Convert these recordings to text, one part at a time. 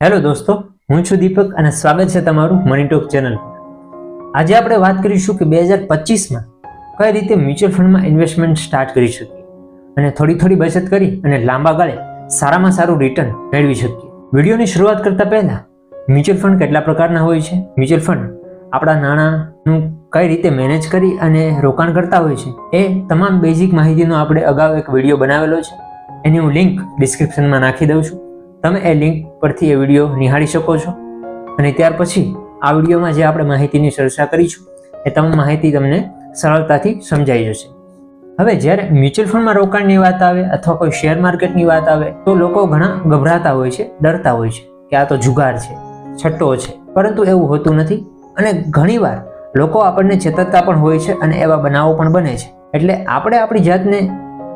Hello દોસ્તો, હું છું દીપક અને સ્વાગત છે તમારું મની ટોક ચેનલ આજે આપણે વાત કરીશું કે બે હજાર પચીસમાં કઈ રીતે મ્યુચ્યુઅલ ફંડમાં ઇન્વેસ્ટમેન્ટ સ્ટાર્ટ કરી શકીએ અને થોડી થોડી બચત કરી અને લાંબા ગાળે સારામાં સારું રિટર્ન મેળવી શકીએ. વિડીયોની શરૂઆત કરતા પહેલા, મ્યુચ્યુઅલ ફંડ કેટલા પ્રકારના હોય છે? મ્યુચ્યુઅલ ફંડ આપણા નાણાંનું કઈ રીતે મેનેજ કરી અને રોકાણ કરતા હોય છે એ તમામ બેઝિક માહિતીનો આપણે અગાઉ એક વીડિયો બનાવેલો છે. એની હું લિંક ડિસ્ક્રિપ્શનમાં નાખી દઉં છું. તમે એ લિંક પરથી એ વીડિયો નિહાળી શકો છો. અને ત્યાર પછી આ વિડીયોમાં જે આપણે માહિતીની ચર્ચા કરીશું, એ તમામ માહિતી તમને સરળતાથી સમજાઈ જશે. હવે જ્યારે મ્યુચ્યુઅલ ફંડમાં રોકાણની વાત આવે અથવા કોઈ શેર માર્કેટની વાત આવે, તો લોકો ઘણા ગભરાતા હોય છે, ડરતા હોય છે કે આ તો જુગાર છે છટ્ટો છે. પરંતુ એવું હોતું નથી અને ઘણીવાર લોકો આપણને ચેતવતા પણ હોય છે અને એવા બનાવો પણ બને છે. એટલે આપણે આપણી જાતને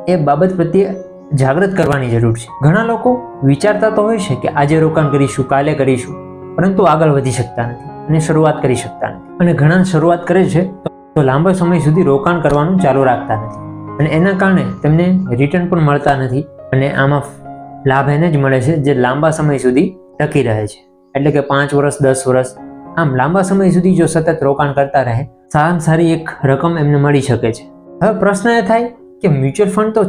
એ બાબત પ્રત્યે જાગૃત કરવાની જરૂર છે. ઘણા લોકો વિચારતા તો હોય છે કે આજે રોકાણ કરીશું, કાલે કરીશું, પરંતુ આગળ વધી શકતા નથી અને શરૂઆત કરી શકતા નથી. અને ઘણા શરૂઆત કરે છે તો લાંબા સમય સુધી રોકાણ કરવાનું ચાલુ રાખતા નથી. અને એના કારણે તેમને રિટર્ન પણ મળતા નથી અને આમાં લાભ એને જ મળે છે જે લાંબા સમય સુધી ટકી રહે છે. એટલે કે પાંચ વર્ષ દસ વર્ષ આમ લાંબા સમય સુધી જો સતત રોકાણ કરતા રહે, સારામાં સારી એક રકમ એમને મળી શકે છે. હવે પ્રશ્ન એ થાય કે મ્યુચ્યુઅલ ફંડ તો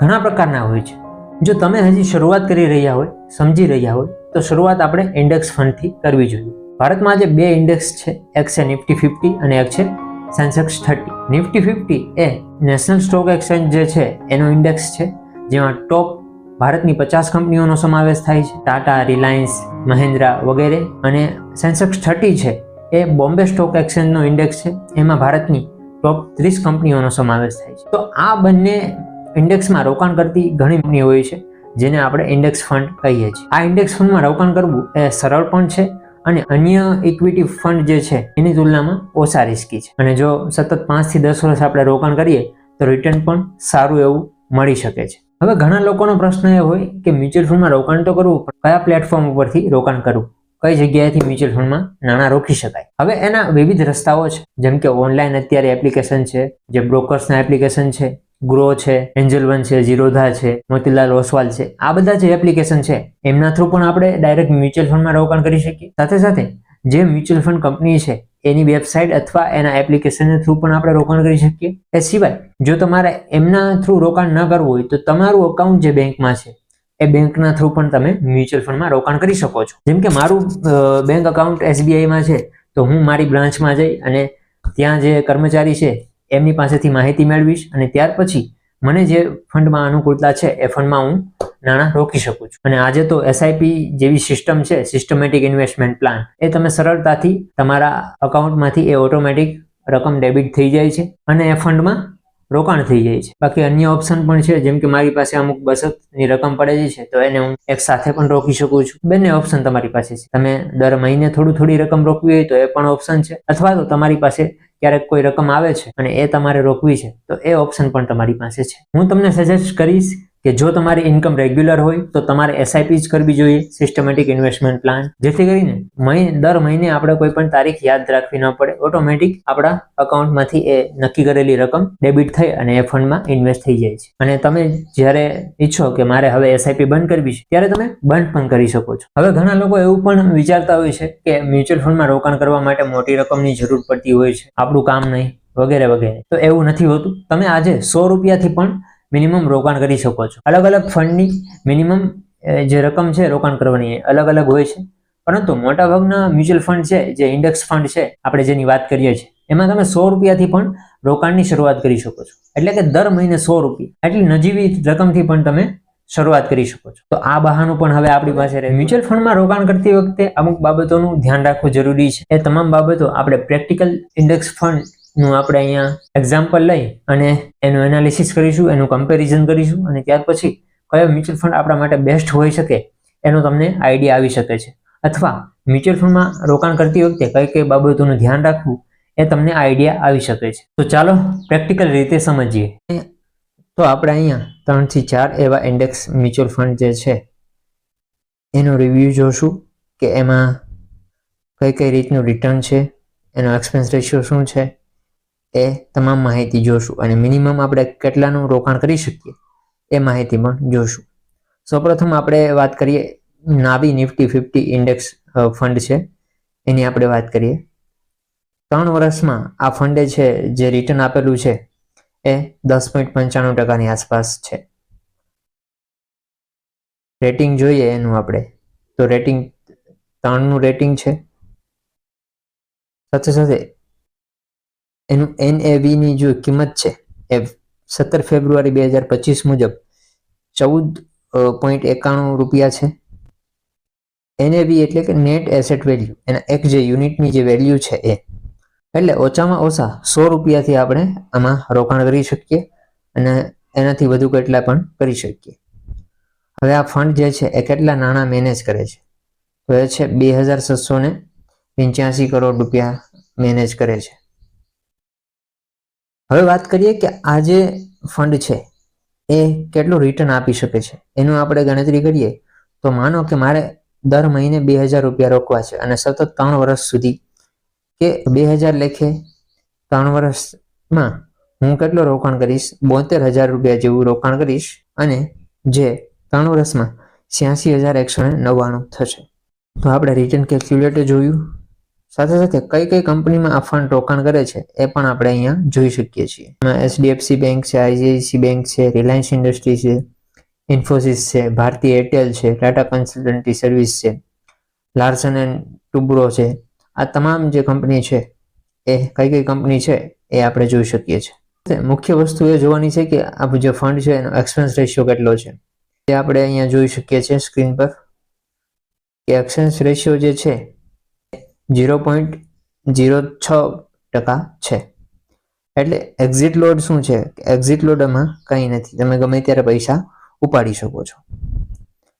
ઘણા પ્રકારના હોય છે. જો તમે હજી શરૂઆત કરી રહ્યા હોય, સમજી રહ્યા હોય, તો શરૂઆત આપણે ઇન્ડેક્સ ફંડથી કરવી જોઈએ. ભારતમાં જે બે ઇન્ડેક્સ છે, એક છે નિફ્ટી ફિફ્ટી અને એક છે સેન્સેક્સ થર્ટી. નિફ્ટી ફિફ્ટી એ નેશનલ સ્ટોક એક્સચેન્જ જે છે, એનો ઇન્ડેક્સ છે, જેમાં ટોપ ભારતની પચાસ કંપનીઓનો સમાવેશ થાય છે. ટાટા, રિલાયન્સ, મહિન્દ્રા વગેરે અને સેન્સેક્સ થર્ટી છે, એ બોમ્બે સ્ટોક એક્સચેન્જનો ઇન્ડેક્સ છે. એમાં ભારતની ટોપ ત્રીસ કંપનીઓનો સમાવેશ થાય છે. તો આ બંને ઇન્ડેક્સમાં રોકાણ કરતી ઘણી કંપની હોય છે, જેને આપણે ઇન્ડેક્સ ફંડ કહીએ છીએ. આ ઇન્ડેક્સ ફંડમાં રોકાણ કરવું એ સરળ પણ છે અને અન્ય ઇક્વિટી ફંડ જે છે, એની તુલનામાં ઓછા રિસ્કી છે. અને જો સતત પાંચથી દસ વર્ષ આપણે રોકાણ કરીએ, તો રિટર્ન પણ સારું એવું મળી શકે છે. હવે ઘણા લોકોનો પ્રશ્ન એ હોય કે મ્યુચ્યુઅલ ફંડમાં રોકાણ તો કરવું કયા પ્લેટફોર્મ ઉપરથી રોકાણ કરવું? કઈ જગ્યાએથી મ્યુચ્યુઅલ ફંડમાં નાણાં રોકી શકાય? હવે એના વિવિધ રસ્તાઓ છે, જેમ કે ઓનલાઈન અત્યારે એપ્લિકેશન છે, જે બ્રોકર્સના એપ્લિકેશન છે ગ્રો છે, એન્જલ વન છે જીરોધા છે, મોતીલાલ ઓસવાલ છે. આ બધા જે એપ્લિકેશન છે, એમના થ્રુ પણ આપણે ડાયરેક્ટ મ્યુચ્યુઅલ ફંડમાં રોકાણ કરી શકીએ. સાથે સાથે જે મ્યુચ્યુઅલ ફંડ કંપની છે, એની વેબસાઇટ અથવા એના એપ્લિકેશન થ્રુ પણ આપણે રોકાણ કરી શકીએ. એ સિવાય, જો તમારે એમના થ્રુ રોકાણ ન કરવું હોય, તો તમારું અકાઉન્ટ જે બેંકમાં છે, એ બેંકના થ્રુ પણ તમે મ્યુચ્યુઅલ ફંડમાં રોકાણ કરી શકો છો. જેમ કે મારું બેંક અકાઉન્ટ એસબીઆઈમાં છે, તો હું મારી બ્રાન્ચમાં જઈ અને ત્યાં જે કર્મચારી છે એમની પાસેથી માહિતી મેળવીશ અને ત્યાર પછી મને જે ફંડમાં અનુકૂળતા છે એ ફંડમાં હું નાણાં રોકી શકું છું. અને આજે તો એસઆઈપી જેવી સિસ્ટમ છે સિસ્ટમેટિક ઇન્વેસ્ટમેન્ટ પ્લાન એ તમે સરળતાથી તમારા અકાઉન્ટમાંથી એ ઓટોમેટિક રકમ ડેબિટ થઈ જાય છે અને એ ફંડમાં રોકાણ થઈ જાય છે. બાકી અન્ય ઓપ્શન પણ છે, જેમ કે મારી પાસે અમુક બચતની રકમ પડેલી છે, તો એને હું એક સાથે પણ રોકી શકું છું. બંને ઓપ્શન તમારી પાસે છે. તમે દર મહિને થોડું થોડી રકમ રોકવી હોય તો એ પણ ઓપ્શન છે, અથવા તો તમારી પાસે ક્યારેક કોઈ રકમ આવે છે અને એ તમારે રોકવી છે, તો એ ઓપ્શન પણ તમારી પાસે છે. હું તમને સજેસ્ટ કરીશ કે જો તમારી ઇન્કમ રેગ્યુલર હોય, તો તમારે એસઆઈપી જ કરવી જોઈએ સિસ્ટમેટિક ઇન્વેસ્ટમેન્ટ પ્લાન જેથી કરીને દર મહિને આપણે કોઈ પણ તારીખ યાદ રાખવી ન પડે. ઓટોમેટિક આપણા અકાઉન્ટમાંથી એ નક્કી કરેલી રકમ ડેબિટ થઈ અને એ ફંડમાં ઇન્વેસ્ટ થઈ જાય છે. અને તમે જ્યારે ઈચ્છો કે મારે હવે એસઆઈપી બંધ કરવી છે, ત્યારે તમે બંધ પણ કરી શકો છો. હવે ઘણા લોકો એવું પણ વિચારતા હોય છે કે મ્યુચ્યુઅલ ફંડમાં રોકાણ કરવા માટે મોટી રકમની જરૂર પડતી હોય છે. આપણું કામ નહીં, વગેરે વગેરે. તો એવું નથી હોતું. તમે આજે સો રૂપિયાથી પણ મિનિમમ રોકાણ કરી શકો છો. અલગ અલગ ફંડની મિનિમમ જે રકમ છે રોકાણ કરવાની અલગ અલગ હોય છે. પરંતુ મોટાભાગના મ્યુચ્યુઅલ ફંડ છે, જે ઇન્ડેક્સ ફંડ છે, આપણે જેની વાત કરીએ છીએ, એમાં તમે સો રૂપિયાથી પણ રોકાણની શરૂઆત કરી શકો છો. એટલે કે દર મહિને સો રૂપિયા એટલી નજીવી રકમથી પણ તમે શરૂઆત કરી શકો છો. તો આ બહાનું પણ હવે આપણી પાસે રહે. મ્યુચ્યુઅલ ફંડમાં રોકાણ કરતી વખતે અમુક બાબતોનું ધ્યાન રાખવું જરૂરી છે. એ તમામ બાબતો આપણે પ્રેક્ટિકલ ઇન્ડેક્સ ફંડ નું આપણે અહીંયા એક્ઝામ્પલ લઈ અને એનું એનાલિસિસ કરીશું, એનું કમ્પેરિઝન કરીશું અને ત્યાર પછી કયો મ્યુચ્યુઅલ ફંડ આપણા માટે બેસ્ટ હોઈ શકે એનો તમને આઈડિયા આવી શકે છે. અથવા મ્યુચ્યુઅલ ફંડમાં રોકાણ કરતી વખતે કઈ કઈ બાબતોનું ધ્યાન રાખવું એ તમને આઈડિયા આવી શકે છે. તો ચાલો પ્રેક્ટિકલ રીતે સમજીએ. તો આપણે અહીંયા ત્રણથી ચાર એવા ઇન્ડેક્સ મ્યુચ્યુઅલ ફંડ જે છે, એનો રિવ્યૂ જોશું કે એમાં કઈ કઈ રીતનું રિટર્ન છે, એનો એક્સપેન્સ રેશિયો શું છે એ તમામ માહિતી જોશું અને મિનિમમ આપણે કેટલાનું રોકાણ કરી શકીએ, એ માહિતી પણ જોશું. સૌપ્રથમ આપણે વાત કરીએ નાવી નિફ્ટી ફિફ્ટી ઇન્ડેક્સ ફંડ છે. એની આપણે વાત કરીએ. ત્રણ વર્ષમાં આ ફંડે છે, જે રિટર્ન આપેલું છે, એ દસ પોઈન્ટ પંચાણું ટકાની આસપાસ છે. રેટિંગ જોઈએ એનું આપણે. તો રેટિંગ ત્રણનું રેટિંગ છે. સાથે સાથે એનું, એનએવીની જો કિંમત છે એ સત્તર ફેબ્રુઆરી બે હજાર પચીસ મુજબ ચૌદ પોઈન્ટ એકાણું રૂપિયા છે. એનએવી એટલે કે નેટ એસેટ વેલ્યુ. એના એક જે યુનિટની જે વેલ્યુ છે એ. એટલે ઓછામાં ઓછા સો રૂપિયાથી આપણે આમાં રોકાણ કરી શકીએ અને એનાથી વધુ કેટલા પણ કરી શકીએ. હવે આ ફંડ જે છે એ કેટલા નાણાં મેનેજ કરે છે? તો એ છે બે હજાર છસો ને પંચ્યાસી કરોડ રૂપિયા મેનેજ કરે છે. હવે વાત કરીએ કે આ જે ફંડ છે, એ કેટલું રિટર્ન આપી શકે છે? એનું આપણે ગણતરી કરીએ તો માનો કે મારે દર મહિને બે હજાર રૂપિયા રોકવા છે અને સતત ત્રણ વર્ષ સુધી કે બે હજાર લેખે ત્રણ વર્ષમાં હું કેટલું રોકાણ કરીશ? બોતેર હજાર રૂપિયા જેવું રોકાણ કરીશ અને જે ત્રણ વર્ષમાં છ્યાસી હજાર એકસો નવ્વાણું થશે. તો આપણે રિટર્ન કેલ્ક્યુલેટર જોયું. સાથે સાથે કઈ કઈ કંપનીમાં આ ફંડ રોકાણ કરે છે એ પણ આપણે અહીંયા જોઈ શકીએ છીએ. એમાં એચડીએફસી બેંક છે આઈસીઆઈસી બેંક છે, રિલાયન્સ ઇન્ડસ્ટ્રી છે, ઇન્ફોસિસ છે ભારતીય એરટેલ છે, ટાટા કન્સલ્ટન્ટી સર્વિસ છે, લાર્સન એન્ડ ટુબ્રો છે. આ તમામ જે કંપની છે એ કઈ કઈ કંપની છે એ આપણે જોઈ શકીએ છીએ. મુખ્ય વસ્તુ એ જોવાની છે કે આ જે ફંડ છે એનો એક્સપેન્સ રેશિયો કેટલો છે. તે આપણે અહીંયા જોઈ શકીએ છીએ સ્ક્રીન પર. કે એક્સપેન્સ રેશિયો જે છે ઝીરો પોઈન્ટ ઝીરો છ ટકા છે. એટલે એક્ઝિટ લોડ શું છે? એક્ઝિટ લોડમાં કંઈ નથી. તમે ગમે ત્યારે પૈસા ઉપાડી શકો છો.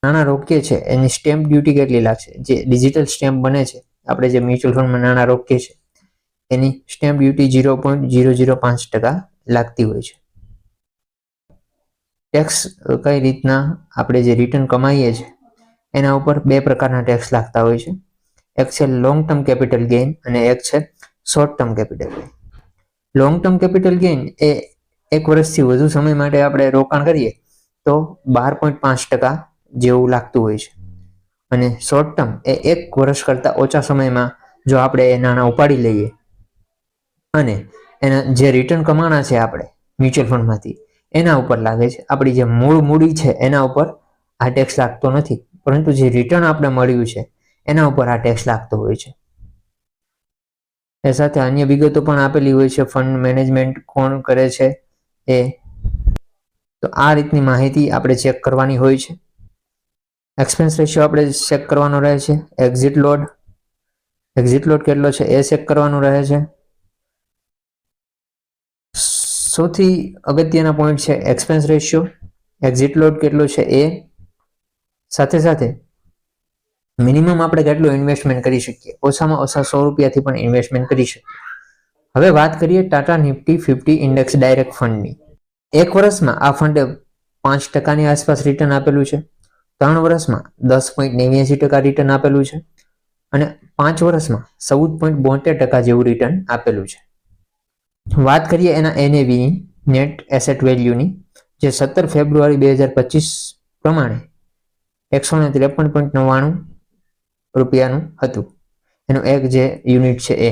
નાણાં રોકીએ છે એની સ્ટેમ્પ ડ્યુટી કેટલી લાગશે? જે ડિજિટલ સ્ટેમ્પ બને છે, આપણે જે મ્યુચ્યુઅલ ફંડમાં નાણાં રોકીએ છીએ, એની stamp duty zero point zero zero પાંચ ટકા લાગતી હોય છે. ટેક્સ કઈ રીતના આપણે જે રિટર્ન કમાઈએ છીએ, એના ઉપર બે પ્રકારના ટેક્સ લાગતા હોય છે. એક છે લોંગ ટર્મ કેપિટલ ગેઇન અને એક છે short term capital gain long term capital gain એ એક વર્ષથી વધુ સમય માટે આપણે રોકાણ કરીએ તો બાર પોઈન્ટ પાંચ ટકા જેવું લાગતું હોય છે. અને શોર્ટ ટર્મ એ એક વર્ષ કરતાં ઓછા સમયમાં જો આપણે એ નાણાં ઉપાડી લઈએ અને એના જે રિટર્ન કમાણા છે આપણે મ્યુચ્યુઅલ ફંડમાંથી એના ઉપર લાગે છે. આપણી જે મૂળ મૂડી છે એના ઉપર આ ટેક્સ લાગતો નથી. પરંતુ જે રિટર્ન આપણે મળ્યું છે એના ઉપર આ ટેક્સ લાગતો હોય છે. એ સાથે અન્ય વિગતો પણ આપેલી હોય છે ફંડ મેનેજમેન્ટ કોણ કરે છે એ. તો આ રીતની માહિતી આપણે ચેક કરવાની હોય છે. એક્સપેન્સ રેશિયો આપણે ચેક કરવાનો રહે છે એક્ઝિટ લોડ એક્ઝિટ લોડ કેટલો છે એ ચેક કરવાનું રહે છે. સૌથી અગત્યના પોઈન્ટ છે એક્સપેન્સ રેશિયો એક્ઝિટ લોડ કેટલો છે એ. સાથે સાથે મિનિમમ આપણે કેટલું ઇન્વેસ્ટમેન્ટ કરી શકીએ? ઓછામાં ઓછા સો રૂપિયાથી પણ ઇન્વેસ્ટમેન્ટ કરી શકીએ. હવે વાત કરીએ Tata Nifty fifty index direct ફંડની એક વર્ષમાં આ ફંડે પાંચ ટકાની આસપાસ રિટર્ન આપેલું છે. ત્રણ વર્ષમાં દસ પોઈન્ટ નેવ્યાસી ટકા રિટર્ન આપેલું છે. અને પાંચ વર્ષમાં ચૌદ પોઈન્ટ બોતેર ટકા જેવું રિટર્ન આપેલું છે. વાત કરીએ એના એનએવીની નેટ એસેટ વેલ્યુની જે સત્તર ફેબ્રુઆરી બે હજાર પચીસ પ્રમાણે એકસો ને ત્રેપન પોઈન્ટ નવ્વાણું રૂપિયાનું હતું. એનું એક જે યુનિટ છે એ.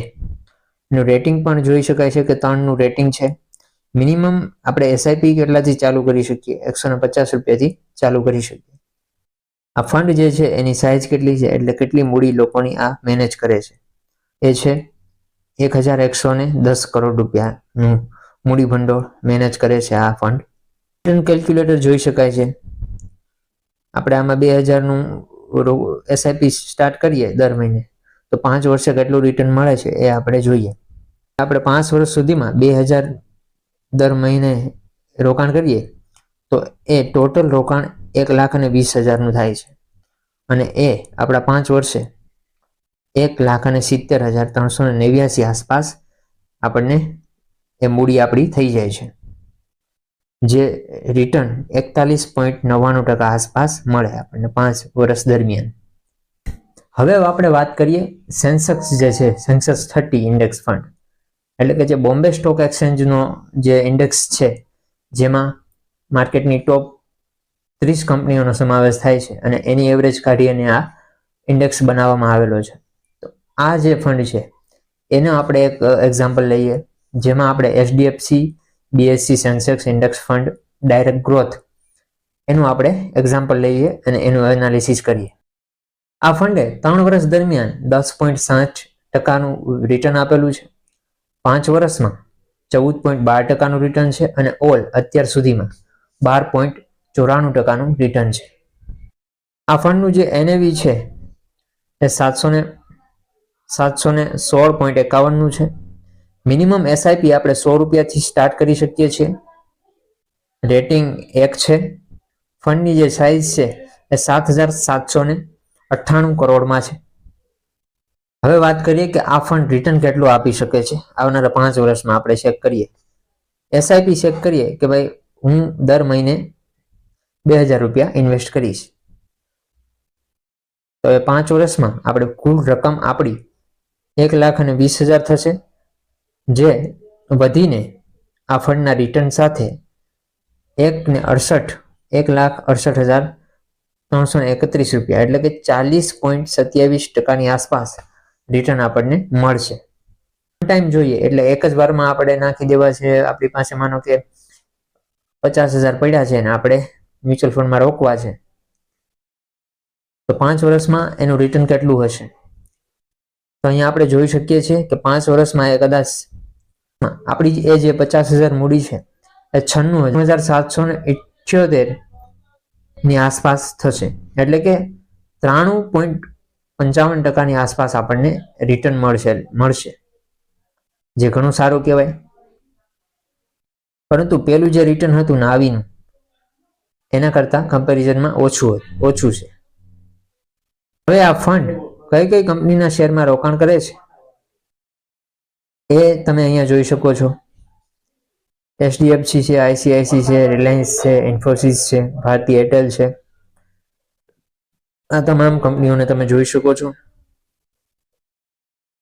એનું રેટિંગ પણ જોઈ શકાય છે કે ત્રણનું રેટિંગ છે. મિનિમમ આપણે એસઆઈપી કેટલાથી ચાલુ કરી શકીએ? એકસો ને પચાસ રૂપિયાથી ચાલુ કરી શકીએ. આ ફંડ જે છે એની સાઇઝ કેટલી છે? એટલે કેટલી મૂડી લોકોની આ મેનેજ કરે છે? એ છે એક હજાર એકસો ને દસ કરોડ રૂપિયાનું મૂડી ભંડોળ મેનેજ કરે છે આ ફંડ કેલ્ક્યુલેટર જોઈ શકાય છે. આપણે આમાં બે હજારનું એસઆઈપી સ્ટાર્ટ કરીએ દર મહિને, તો પાંચ વર્ષે કેટલું રિટર્ન મળે છે એ આપણે જોઈએ. આપણે પાંચ વર્ષ સુધીમાં બે હજાર દર મહિને રોકાણ કરીએ, તો એ ટોટલ રોકાણ એક લાખ અને વીસ હજારનું થાય છે. અને એ આપણા પાંચ વર્ષે એક લાખ અને સિત્તેર હજાર ત્રણસો ને નેવ્યાસી આસપાસ આપણને એ મૂડી આપણી થઈ જાય છે. જે રિટર્ન એકતાલીસ પોઈન્ટ નવ્વાણું ટકા આસપાસ મળે આપણને પાંચ વર્ષ દરમિયાન. હવે આપણે વાત કરીએ સેન્સેક્સ જે છે, સેન્સેક્સ થર્ટી ઇન્ડેક્સ ફંડ. એટલે કે જે બોમ્બે સ્ટોક એક્સચેન્જનો જે ઇન્ડેક્સ છે, જેમાં માર્કેટની ટોપ ત્રીસ કંપનીઓનો સમાવેશ થાય છે અને એની એવરેજ કાઢી અને આ ઇન્ડેક્સ બનાવવામાં આવેલો છે. તો આ જે ફંડ છે, એનો આપણે એક એક્ઝામ્પલ લઈએ, જેમાં આપણે HDFC BSC Sensex index fund direct growth એનું આપણે એક્ઝામ્પલ લઈએ અને એનું એનાલિસિસ કરીએ. આ ફંડે ત્રણ વર્ષ દરમિયાન દસ પોઈન્ટ સાત ટકાનું રિટર્ન આપેલું છે. પાંચ વર્ષમાં ચૌદ પોઈન્ટ બાર ટકાનું રિટર્ન છે અને ઓલ અત્યાર સુધીમાં બાર પોઈન્ટ ચોરાણું ટકાનું રિટર્ન છે. આ ફંડનું જે એનએવી છે, એ સાતસો ને સાતસો ને સોળ પોઈન્ટ એકાવનનું છે. મિનિમમ એસઆઈપી આપણે સો રૂપિયાથી સ્ટાર્ટ કરી શકીએ છીએ. રેટિંગ એક છે. ફંડની જે સાઇઝ છે એ સાત હજાર સાતસો અઠ્ઠાણું કરોડમાં છે. હવે વાત કરીએ કે આ ફંડ રિટર્ન કેટલું આપી શકે છે? આવનારા પાંચ વર્ષમાં આપણે ચેક કરીએ. એસઆઈપી ચેક કરીએ કે ભાઈ હું દર મહિને બે હજાર રૂપિયા ઇન્વેસ્ટ કરીશ. તો એ પાંચ વર્ષમાં આપણે કુલ રકમ આપણી એક લાખ અને વીસ હજાર થશે. જે વધીને આ ફંડના રિટર્ન સાથે એક ને અડસઠ, એક લાખ અડસઠ હજાર ત્રણસો એકત્રીસ રૂપિયા, એટલે કે ચાલીસ પોઈન્ટ સત્યાવીસ ટકાની આસપાસ રિટર્ન આપણને મળશે. ટાઈમ જોઈએ, એટલે એક જ વારમાં આપણે નાખી દેવા છે. આપણી પાસે માનો કે પચાસ હજાર પડ્યા છે અને આપણે મ્યુચ્યુઅલ ફંડમાં રોકવા છે. તો પાંચ વર્ષમાં એનું રિટર્ન કેટલું હશે? તો અહીંયા આપણે જોઈ શકીએ છીએ કે પાંચ વર્ષમાં એ કદાચ આપણી એ જે પચાસ હજાર મૂડી છે, એ છન્નું હજાર. સાતસો ને ઇઠ્યોતેરની આસપાસ થશે. એટલે કે ત્રાણું પોઈન્ટ પંચાવન ટકાની આસપાસ આપણને રિટર્ન મળશે મળશે. જે ઘણું સારું કહેવાય. પરંતુ પેલું જે રિટર્ન હતું નાવીનું, એના કરતાં કમ્પેરિઝનમાં ઓછું ઓછું છે. હવે આ ફંડ કઈ કઈ કંપનીના શેરમાં રોકાણ કરે છે? એ તમે અહીંયા જોઈ શકો છો. એચડીએફસી છે, આઈસીઆઈસી છે, રિલાયન્સ છે, ઇન્ફોસિસ છે, ભારતી એરટેલ છે. આ તમામ કંપનીઓને તમે જોઈ શકો છો.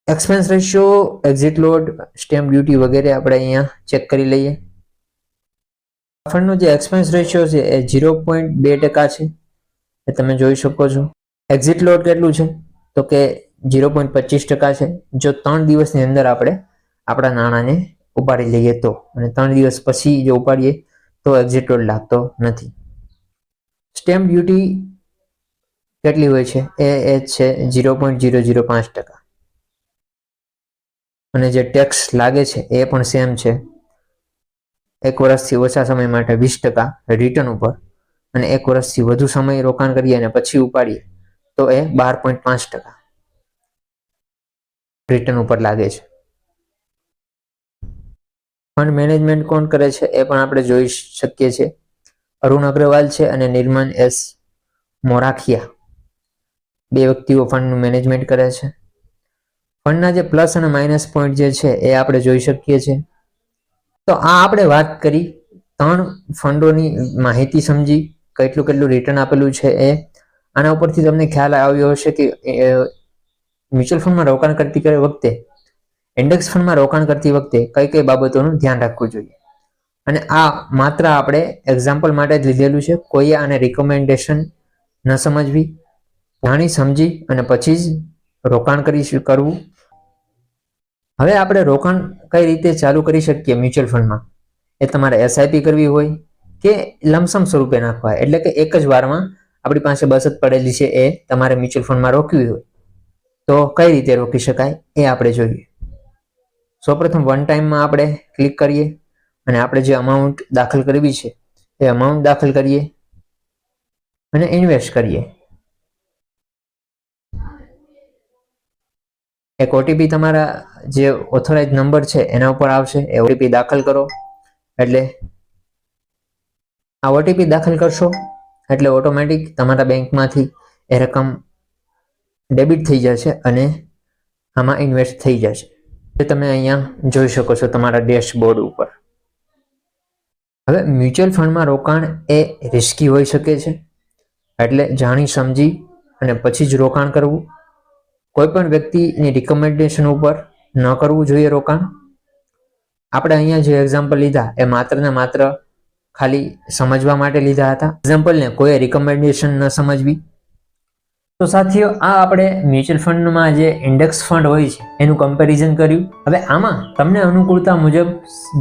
Expense ratio, exit load, stamp duty વગેરે આપણે અહીંયા ચેક કરી લઈએ. ફંડનો જે એક્સપેન્સ રેશિયો છે એ ઝીરો પોઈન્ટ બે ટકા છે. એ તમે જોઈ શકો છો. એક્ઝિટ લોડ કેટલું છે? તો કે ઝીરો પોઈન્ટ પચીસ ટકા છે. જો ત્રણ દિવસની અંદર આપણે આપણા નાણાંને ઉપાડી લઈએ તો. અને ત્રણ દિવસ પછી જો ઉપાડીએ તો એક્ઝિટ લોડ લાગતો નથી. સ્ટેમ્પ ડ્યુટી કેટલી હોય છે? એ એ છે ઝીરો પોઈન્ટ ઝીરો ઝીરો પાંચ ટકા. અને જે ટેક્સ લાગે છે, એ પણ સેમ છે. એક વર્ષથી ઓછા સમય માટે વીસ ટકા રિટર્ન ઉપર અને એક વર્ષથી વધુ સમય રોકાણ કરીએ અને પછી ઉપાડીએ તો એ બાર પોઈન્ટ પાંચ ટકા રિટર્ન ઉપર લાગે છે. ફંડ મેનેજમેન્ટ કોણ કરે છે એ પણ આપણે જોઈ શકીએ છીએ. અરુણ અગ્રવાલ છે અને નિર્મલ એસ મોરાખિયા. બે વ્યક્તિઓ ફંડનું મેનેજમેન્ટ કરે છે. ફંડના જે પ્લસ અને માઇનસ પોઈન્ટ જે છે એ આપણે જોઈ શકીએ છીએ. તો આ આપણે વાત કરી ત્રણ ફંડોની માહિતી સમજી, કેટલું કેટલું રિટર્ન આપેલું છે એ. આના ઉપરથી તમને ખ્યાલ આવ્યો હશે કે મ્યુચ્યુઅલ ફંડમાં રોકાણ કરતી વખતે ઇન્ડેક્સ ફંડમાં રોકાણ કરતી વખતે કઈ કઈ બાબતોનું ધ્યાન રાખવું જોઈએ? અને આ માત્ર આપણે એક્ઝામ્પલ માટે જ લીધેલું છે. કોઈએ આને રિકમેન્ડેશન ન સમજવી, જાણી સમજી અને પછી જ રોકાણ કરી કરવું. હવે આપણે રોકાણ કઈ રીતે ચાલુ કરી શકીએ મ્યુચ્યુઅલ ફંડમાં? એ તમારે એસઆઈપી કરવી હોય કે લમસમ સ્વરૂપે નાખવા? એટલે કે એક જ વારમાં આપણી પાસે બચત પડેલી છે એ તમારે મ્યુચ્યુઅલ ફંડમાં રોકવી હોય. તો કઈ રીતે રોકી શકાય એ આપણે જોઈએ. સૌપ્રથમ વન ટાઈમમાં આપણે ક્લિક કરીએ અને આપણે જે અમાઉન્ટ દાખલ કરવી છે, એ અમાઉન્ટ દાખલ કરીએ અને ઇન્વેસ્ટ કરીએ. એક ઓટીપી તમારા જે ઓથોરાઇઝ નંબર છે, એના ઉપર આવશે. એ ઓટીપી દાખલ કરો. એટલે આ ઓટીપી દાખલ કરશો, એટલે ઓટોમેટિક તમારા બેંકમાંથી એ રકમ ડેબિટ થઈ જશે અને આમાં ઇન્વેસ્ટ થઈ જશે. જે તમે અહીંયા જોઈ શકો છો તમારા ડેશબોર્ડ ઉપર. હવે મ્યુચ્યુઅલ ફંડમાં રોકાણ એ રિસ્કી હોઈ શકે છે, એટલે જાણી સમજી અને પછી જ રોકાણ કરવું. કોઈ પણ વ્યક્તિની રિકમેન્ડેશન ઉપર ન કરવું જોઈએ રોકાણ. આપણે અહીંયા જે એક્ઝામ્પલ લીધા એ માત્ર ને માત્ર ખાલી સમજવા માટે લીધા હતા. એક્ઝામ્પલને કોઈ રિકમેન્ડેશન ન સમજવી. તો સાથીઓ, આ આપણે મ્યુચ્યુઅલ ફંડમાં જે ઇન્ડેક્સ ફંડ હોય છે, એનું કમ્પેરિઝન કર્યું. હવે આમાં તમને અનુકૂળતા મુજબ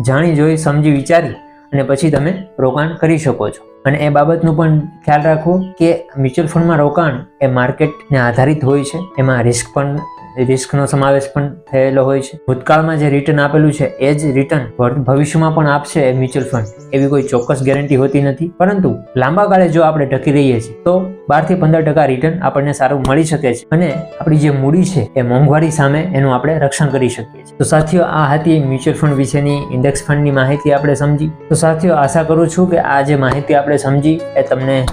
જાણી જોઈ, સમજી વિચારી અને પછી તમે રોકાણ કરી શકો છો. અને એ બાબતનું પણ ખ્યાલ રાખો કે મ્યુચ્યુઅલ ફંડમાં રોકાણ એ માર્કેટને આધારિત હોય છે. એમાં રિસ્ક પણ રિસ્કનો સમાવેશ પણ થયેલો હોય છે. ભૂતકાળમાં જે રિટર્ન આપેલું છે, એ જ રિટર્ન ભવિષ્યમાં પણ આપશે મ્યુચ્યુઅલ ફંડ એવી કોઈ ચોક્કસ ગેરંટી હોતી નથી. પરંતુ લાંબા કાળે જો આપણે ઢકી રહીએ છીએ, તો બારથી પંદર ટકા રિટર્ન આપણને સારું મળી શકે છે. અને આપણી જે મૂડી છે, એ મોંઘવારી સામે એનું આપણે રક્ષણ કરી શકીએ છીએ. તો સાથીઓ, આ હતી મ્યુચ્યુઅલ ફંડ વિશેની ઇન્ડેક્સ ફંડની માહિતી આપણે સમજી. તો સાથીઓ, આશા કરું છું કે આ જે માહિતી આપણે સમજી, એ તમને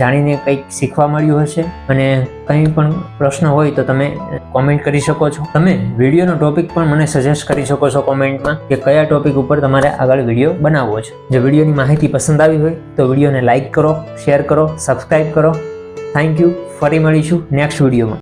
જાણીને કંઈક શીખવા મળ્યું હશે અને કંઈ પણ પ્રશ્ન હોય તો તમે કોમેન્ટ કરી શકો છો. તમે વિડીયોનો ટોપિક પણ મને સજેસ્ટ કરી શકો છો કોમેન્ટમાં કે કયા ટોપિક ઉપર તમારે આગળ વીડિયો બનાવવો છે. જો વિડીયોની માહિતી પસંદ આવી હોય તો વિડીયોને લાઇક કરો શેર કરો સબસ્ક્રાઇબ કરો. થેન્ક યુ ફરી મળીશું નેક્સ્ટ વિડીયોમાં.